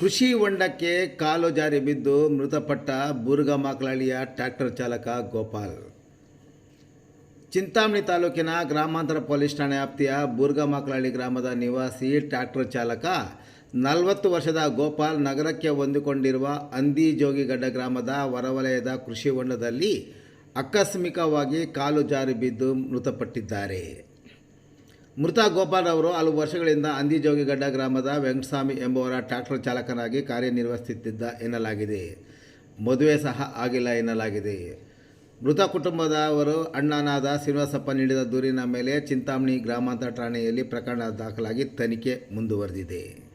ಕೃಷಿ ಹೊಂಡಕ್ಕೆ ಕಾಲು ಜಾರಿ ಬಿದ್ದು ಮೃತಪಟ್ಟ ಬೂರ್ಗಮಾಕ್ಲಹಳ್ಳಿಯ ಟ್ರ್ಯಾಕ್ಟರ್ ಚಾಲಕ ಗೋಪಾಲ್. ಚಿಂತಾಮಣಿ ತಾಲೂಕಿನ ಗ್ರಾಮಾಂತರ ಪೊಲೀಸ್ ಠಾಣೆ ವ್ಯಾಪ್ತಿಯ ಬೂರ್ಗಮಾಕ್ಲಹಳ್ಳಿ ಗ್ರಾಮದ ನಿವಾಸಿ ಟ್ರ್ಯಾಕ್ಟರ್ ಚಾಲಕ ನಲವತ್ತು ವರ್ಷದ ಗೋಪಾಲ್ ನಗರಕ್ಕೆ ಹೊಂದಿಕೊಂಡಿರುವ ಅಂದಿ ಜೋಗಿಗಡ್ಡ ಗ್ರಾಮದ ಹೊರವಲಯದ ಕೃಷಿ ಹೊಂಡದಲ್ಲಿ ಆಕಸ್ಮಿಕವಾಗಿ ಕಾಲು ಜಾರಿ ಬಿದ್ದು ಮೃತಪಟ್ಟಿದ್ದಾರೆ. ಮೃತ ಗೋಪಾಲ್ ಅವರು ಹಲವು ವರ್ಷಗಳಿಂದ ಅಂದಿಜೋಗಿಗಡ್ಡ ಗ್ರಾಮದ ವೆಂಕಟಸ್ವಾಮಿ ಎಂಬುವರ ಟ್ರ್ಯಾಕ್ಟರ್ ಚಾಲಕನಾಗಿ ಕಾರ್ಯನಿರ್ವಹಿಸುತ್ತಿದ್ದ ಎನ್ನಲಾಗಿದೆ. ಮದುವೆ ಸಹ ಆಗಿಲ್ಲ ಎನ್ನಲಾಗಿದೆ. ಮೃತ ಕುಟುಂಬದವರು ಅಣ್ಣನಾದ ಶ್ರೀನಿವಾಸಪ್ಪ ನೀಡಿದ ದೂರಿನ ಮೇಲೆ ಚಿಂತಾಮಣಿ ಗ್ರಾಮಾಂತರ ಠಾಣೆಯಲ್ಲಿ ಪ್ರಕರಣ ದಾಖಲಾಗಿ ತನಿಖೆ ಮುಂದುವರೆದಿದೆ.